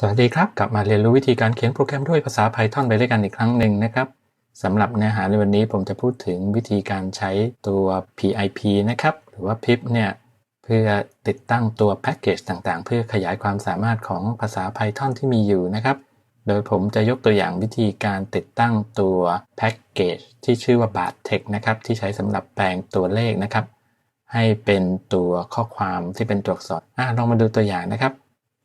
สวัสดีครับ กลับมาเรียนรู้วิธีการเขียนโปรแกรมด้วยภาษา Python ไปด้วยกันอีกครั้งหนึ่งนะครับสำหรับเนื้อหาในวันนี้ผมจะพูดถึงวิธีการใช้ตัว PIP นะครับ หรือว่า pip เนี่ยเพื่อติดตั้งตัวแพ็กเกจต่างๆ เพื่อขยายความสามารถของภาษา Python ที่มีอยู่นะครับ โดยผมจะยกตัวอย่างวิธีการติดตั้งตัวแพ็กเกจที่ชื่อว่า b a r t e x นะครับที่ใช้สำหรับแปลงตัวเลขนะครับ ให้เป็นตัวข้อความที่เป็นตัวอักษรอะลองมาดูตัวอย่างนะครับ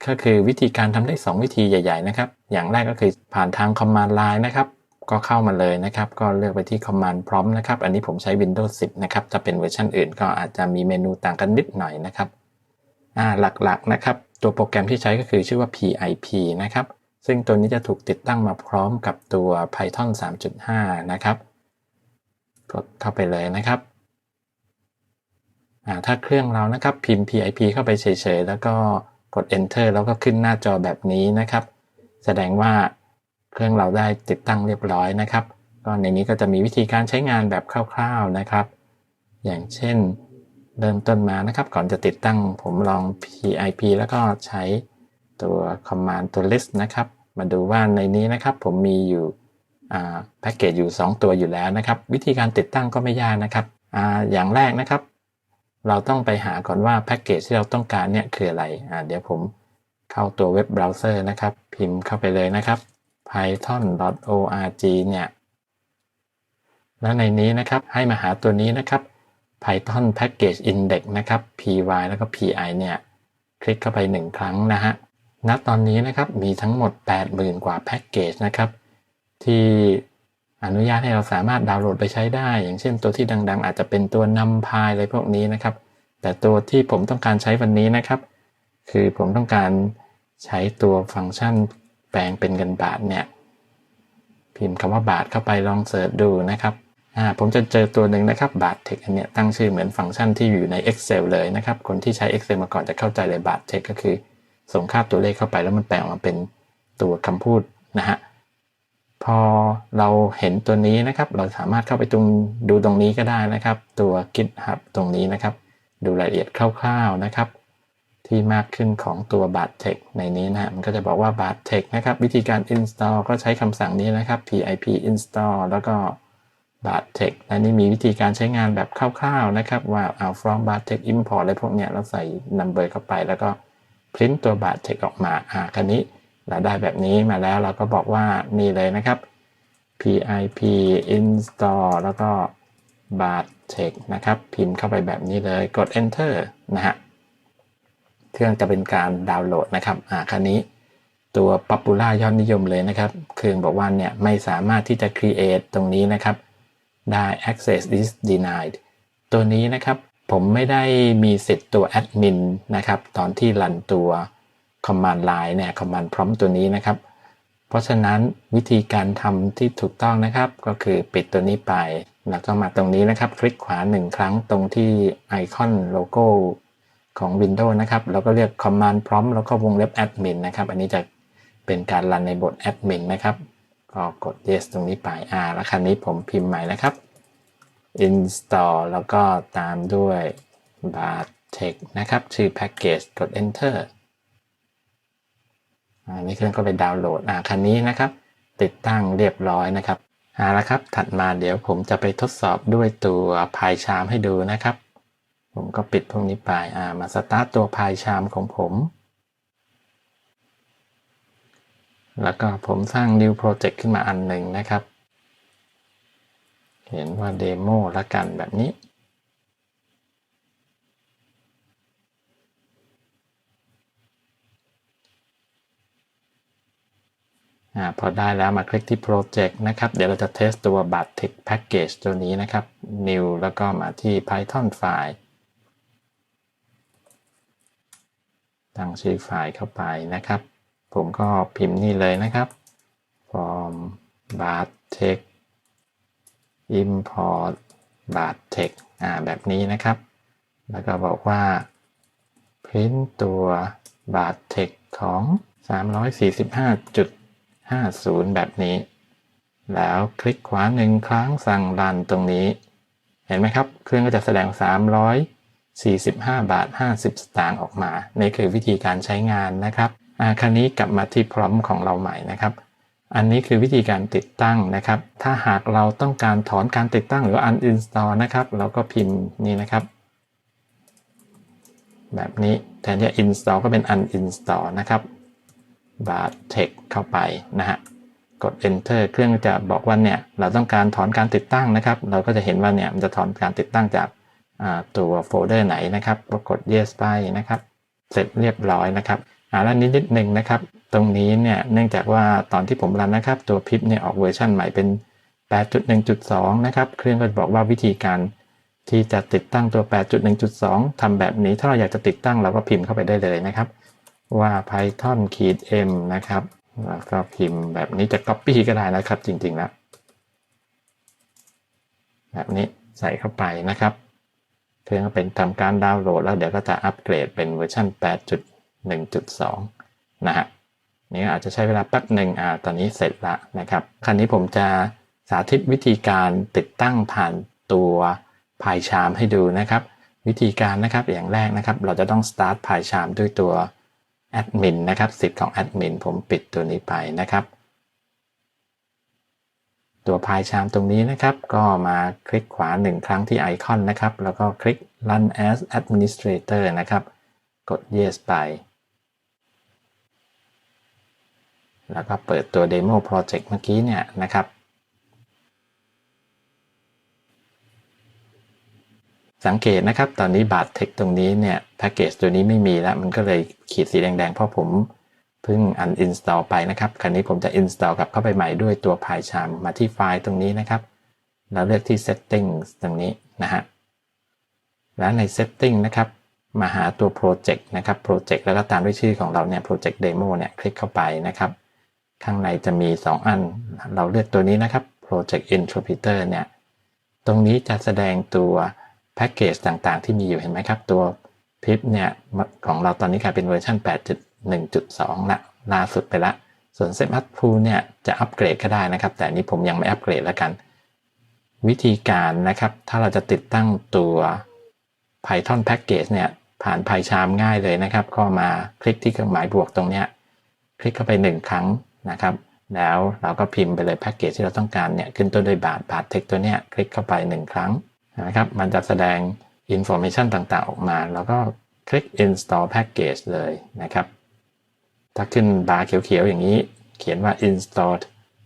ก็คือวิธีการทำได้ 2 วิธีใหญ่ ๆ นะครับ อย่างแรกก็คือผ่านทาง Command Line นะครับ ก็เข้ามาเลยนะครับ ก็เลือกไปที่ Command Prompt นะครับ อันนี้ผมใช้ Windows 10 นะครับจะเป็นเวอร์ชันอื่นก็อาจจะมีเมนูต่างกันนิดหน่อยนะครับ อ่า หลักๆ นะครับ ตัวโปรแกรมที่ใช้ก็คือชื่อว่า PIP นะครับ ซึ่งตัวนี้จะถูกติดตั้งมาพร้อมกับตัว Python 3.5 นะครับ กดเข้าไปเลยนะครับอ่าถ้าเครื่องเรานะครับพิมพ์ PIP เข้าไปเฉยๆ แล้วก็ กด enter แล้วก็ขึ้นหน้าจอแบบนี้นะครับ แสดงว่าเครื่องเราได้ติดตั้งเรียบร้อยนะครับก็ในนี้ก็จะมีวิธีการใช้งานแบบคร่าวๆนะครับ อย่างเช่นเริ่มต้นมานะครับ ก่อนจะติดตั้งผมลอง PIP แล้วก็ใช้ตัว command ตัว list นะครับ มาดูว่าในนี้นะครับผมมีอยู่แพ็กเกจอยู่ 2 ตัวอยู่แล้วนะครับ วิธีการติดตั้งก็ไม่ยากนะครับออย่างแรกนะครับ เราต้องไปหาก่อนว่าแพ็กเกจที่เราต้องการเนี่ยคืออะไรอ่าเดี๋ยวผมเข้าตัวเว็บเบราว์เซอร์นะครับ พิมพ์เข้าไปเลยนะครับ python.org เนี่ยแล้วในนี้นะครับให้มาหาตัวนี้นะครับ python package index นะครับ py แล้วก็ pi เนี่ยคลิกเข้าไป 1 ครั้งนะฮะณตอนนี้นะครับมีทั้งหมด 80,000 กว่าแพ็กเกจนะครับที่ อนุญาตให้เราสามารถดาวน์โหลดไปใช้ได้ อย่างเช่นตัวที่ดัง ๆ อาจจะเป็นตัวนำพายอะไรพวกนี้นะครับ แต่ตัวที่ผมต้องการใช้วันนี้นะครับ คือผมต้องการใช้ตัวฟังก์ชันแปลงเป็นเงินบาทเนี่ยพิมพ์คำว่าบาทเข้าไปลองเสิร์ชดูนะครับผมจะเจอตัวหนึ่งนะครับบาทเทคอันเนี้ยตั้งชื่อเหมือนฟังก์ชันที่อยู่ใน Excel เลยนะครับ คนที่ใช้ Excel มาก่อนจะเข้าใจเลยบาทเทคก็คือ ส่งค่าตัวเลขเข้าไปแล้วมันแปลงออกมาเป็นตัวคำพูดนะฮะ พอเราเห็นตัวนี้นะครับ เราสามารถเข้าไปตรงดูตรงนี้ก็ได้นะครับ ตัว GitHub ตรงนี้นะครับ ดูรายละเอียดคร่าวๆนะครับ ที่มากขึ้นของตัวบาทเทคในนี้นะมันก็จะบอกว่าบาทเทคนะครับ วิธีการ install ก็ใช้คำสั่งนี้นะครับ pip install แล้วก็บาทเทคและนี่มีวิธีการใช้งานแบบคร่าวๆนะครับ ว่าเอา from บาทเทค import อะไรพวกเนี้ยเราใส่ number เข้าไปแล้วก็พิมพ์ตัวบาทเทคออกมาอ่าคันนี้ เราได้แบบนี้มาแล้วเราก็บอกว่านี่เลยนะครับ pip install แล้วก็ b a r t e x นะครับ พิมพ์เข้าไปแบบนี้เลยกด enter นะฮะเครื่องจะเป็นการดาวน์โหลดนะครับอ่าคันนี้ตัว popular ยอดนิยมเลยนะครับ เครื่องบอกว่าเนี่ยไม่สามารถที่จะ create ตรงนี้นะครับ ได้ access is denied ตัวนี้นะครับ ผมไม่ได้มีสิทธิ์ตัว admin นะครับ ตอนที่รันตัว command line เนี่ย command prompt ตัวนี้นะครับ เพราะฉะนั้นวิธีการทำที่ถูกต้องนะครับ ก็คือปิดตัวนี้ไป แล้วก็มาตรงนี้นะครับ คลิกขวาหนึ่งครั้งตรงที่ไอคอนโลโก้ของ Windows นะครับ แล้วก็เรียก command prompt แล้วก็วงเล็บ admin นะครับ อันนี้จะเป็นการรันในบท admin นะครับก็กด yes ตรงนี้ไปอ่าแล้วครั้นี้ผมพิมพ์ใหม่นะครับ install แล้วก็ตามด้วย bartex นะครับ ชื่อ package กด enter อันนี้เครื่องก็ไปดาวน์โหลดอ่าคันนี้นะครับ ติดตั้งเรียบร้อยนะครับเอาละครับ ถัดมาเดี๋ยวผมจะไปทดสอบด้วยตัว PyCharm ให้ดูนะครับ ผมก็ปิดพวกนี้ไปอ่ามาสตาร์ตตัว PyCharm ของผม แล้วก็ผมสร้าง new project ขึ้นมาอันหนึ่งนะครับ เห็นว่าเดโมละกันแบบนี้ อพอได้แล้วมาคลิกที่ Project นะครับ เดี๋ยวเราจะเทสตัว b a t t e x Package ตัวนี้นะครับ New แล้วก็มาที่ Python File ตั้งชื่อไฟล์เข้าไปนะครับ ผมก็พิมพ์นี่เลยนะครับ from b a t t e x import b a t t e x อ่าแบบนี้นะครับ แล้วก็บอกว่า print ตัว b a t t e x ของ 345. 50 แบบนี้ แล้วคลิกขวาหนึ่งครั้งสั่งรันตรงนี้ เห็นไหมครับ เครื่องก็จะแสดง 345 บาท 50 สตางค์ออกมา นี่คือวิธีการใช้งานนะครับคราวนี้กลับมาที่พร้อมของเราใหม่นะครับ อันนี้คือวิธีการติดตั้งนะครับ ถ้าหากเราต้องการถอนการติดตั้งหรือ uninstall นะครับ เราก็พิมพ์นี่นะครับ แบบนี้แทนที่ install ก็เป็น uninstall นะครับ bar text เข้าไปนะฮะกด enter เครื่องจะบอกว่าเนี่ยเราต้องการถอนการติดตั้งนะครับ เราก็จะเห็นว่าเนี่ยมันจะถอนการติดตั้งจากตัวโฟลเดอร์ไหนนะครับก็กด yes ไปนะครับ เสร็จเรียบร้อยนะครับอ่าแล้วนิดนิดหนึ่งนะครับ ตรงนี้เนี่ยเนื่องจากว่าตอนที่ผมรันนะครับ ตัวพิปเนี่ยออกเวอร์ชันใหม่เป็น 8.1.2 นะครับ เครื่องก็จะบอกว่าวิธีการที่จะติดตั้งตัว 8.1.2ทำแบบนี้ ถ้าเราอยากจะติดตั้งเราก็พิมพ์เข้าไปได้เลยนะครับ ว่า python ขีด m นะครับ แล้วก็พิมพ์แบบนี้จะ copy ก็ได้นะครับ จริงๆแล้ว แบบนี้ใส่เข้าไปนะครับเครื่อเป็นทำการดาวน์โหลด แล้วเดี๋ยวก็จะอัปเกรดเป็นเวอร์ชัน8.1.2 นะฮะนี่อาจจะใช้เวลาแป๊บหนึ่งอ่าตอนนี้เสร็จละนะครับ คราวนี้ผมจะสาธิตวิธีการติดตั้งผ่านตัว PyCharm ให้ดูนะครับ วิธีการนะครับอย่างแรกนะครับ เราจะต้อง start PyCharm ด้วยตัว แอดมินนะครับสิทธิ์ของแอดมินผมปิดตัวนี้ไปนะครับ ตัว PyCharm ตรงนี้นะครับ ก็มาคลิกขวาหนึ่งครั้งที่ไอคอนนะครับ แล้วก็คลิก run as administrator นะครับ กด yes ไป แล้วก็เปิดตัว demo project เมื่อกี้เนี่ยนะครับ สังเกตนะครับ ตอนนี้บาทเทคตรงนี้เนี่ยแพ็กเกจตัวนี้ไม่มีแล้ว มันก็เลยขีดสีแดงๆ เพราะผมเพิ่ง uninstall ไปนะครับ คราวนี้ผมจะ install กลับเข้าไปใหม่ด้วยตัว PyCharm มาที่ไฟล์ตรงนี้นะครับ แล้วเลือกที่ settings ตรงนี้นะฮะ แล้วใน setting นะครับ มาหาตัว project นะครับ project แล้วก็ตามด้วยชื่อของเราเนี่ย project demo เนี่ย คลิกเข้าไปนะครับ ข้างในจะมี 2 อัน เราเลือกตัวนี้นะครับ project interpreter เนี่ย ตรงนี้จะแสดงตัว แพ็กเกจต่างๆ ที่มีอยู่เห็นไหมครับ ตัว PIP เนี่ยของเราตอนนี้กลายเป็นเวอร์ชัน8.1.2 ละล่าสุดไปละ ส่วน s e t up pool เนี่ยจะอัปเกรดก็ได้นะครับ แต่นี้ผมยังไม่อัปเกรดแล้วกัน วิธีการนะครับ ถ้าเราจะติดตั้งตัว Python package เนี่ยผ่าน PyCharm ง่ายเลยนะครับ ก็มาคลิกที่เครื่องหมายบวกตรงเนี้ยคลิกเข้าไป 1 ครั้งนะครับแล้วเราก็พิมพ์ไปเลยแพ็กเกจที่เราต้องการเนี่ยขึ้นต้นด้วยบาทบาทเทคตัวเนี้ยคลิกเข้าไป 1 ครั้ง นะครับ มันจะแสดง information ต่างๆ ออกมา แล้วก็คลิก install package เลยนะครับ ถ้าขึ้นบาร์เขียวๆ อย่างนี้ เขียนว่า installed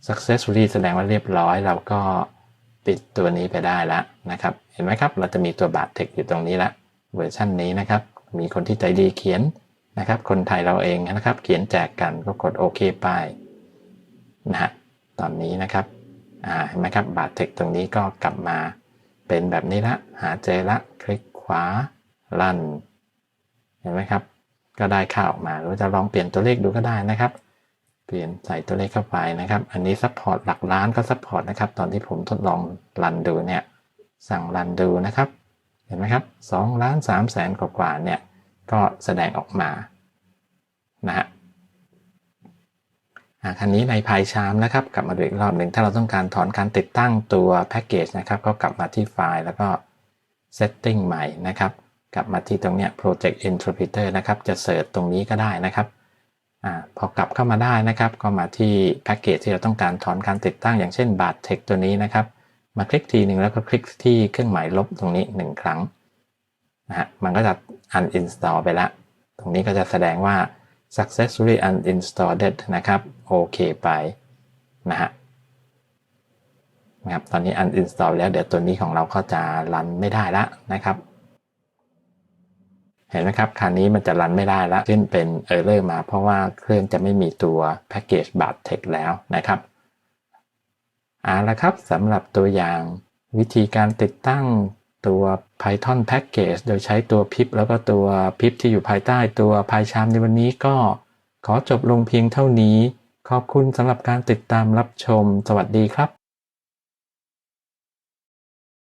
successfully แสดงว่าเรียบร้อย เราก็ปิดตัวนี้ไปได้แล้วนะครับ เห็นไหมครับ เราจะมีตัวบาทเทคอยู่ตรงนี้ละเวอร์ชันนี้นะครับ มีคนที่ใจดีเขียนนะครับ คนไทยเราเองนะครับ เขียนแจกกันก็กดโอเคไปนะฮะตอนนี้นะครับเห็นไหมครับบาทเทคตรงนี้ก็กลับมา เป็นแบบนี้ละ หาเจอละ คลิกขวาลันเห็นไหมครับ ก็ได้ค่าออกมา หรือจะลองเปลี่ยนตัวเลขดูก็ได้นะครับ เปลี่ยนใส่ตัวเลขเข้าไปนะครับ อันนี้ซัพพอร์ตหลักล้านก็ซัพพอร์ตนะครับ ตอนที่ผมทดลองรันดูเนี่ย สั่งรันดูนะครับ เห็นไหมครับ2ล้าน3แสนกว่าเนี่ย ก็แสดงออกมานะฮะ คันนี้ใน PyCharm นะครับ กลับมาดูอีกรอบหนึ่งถ้าเราต้องการถอนการติดตั้งตัวแพ็กเกจนะครับ ก็กลับมาที่ไฟล์แล้วก็ Setting ใหม่นะครับ กลับมาที่ตรงเนี้ย Project Interpreter นะครับ จะเสิร์ชตรงนี้ก็ได้นะครับอพอกลับเข้ามาได้นะครับ ก็มาที่แพ็กเกจที่เราต้องการถอนการติดตั้งอย่างเช่นบาทเทคตัวนี้นะครับ มาคลิกทีหนึ่งแล้วก็คลิกที่เครื่องหมายลบตรงนี้ 1 ครั้งนะฮะมันก็จะ uninstall ไปละ ตรงนี้ก็จะแสดงว่า successfully uninstalled นะครับ โอเคไปนะฮะนะครับ ตอนนี้ uninstall แล้ว เดี๋ยวตัวนี้ของเราก็จะรันไม่ได้ละนะครับ เห็นไหมครับ คราวนี้มันจะรันไม่ได้ละขึ้นเป็น error มา เพราะว่าเครื่องจะไม่มีตัว package b a r t e x แล้วนะครับเอาละครับสำหรับตัวอย่างวิธีการติดตั้ง ตัว Python Package โดยใช้ตัว pip แล้วก็ตัว pip ที่อยู่ภายใต้ตัว PyCharm ในวันนี้ก็ ขอจบลงเพียงเท่านี้ ขอบคุณสำหรับการติดตามรับชม สวัสดีครับ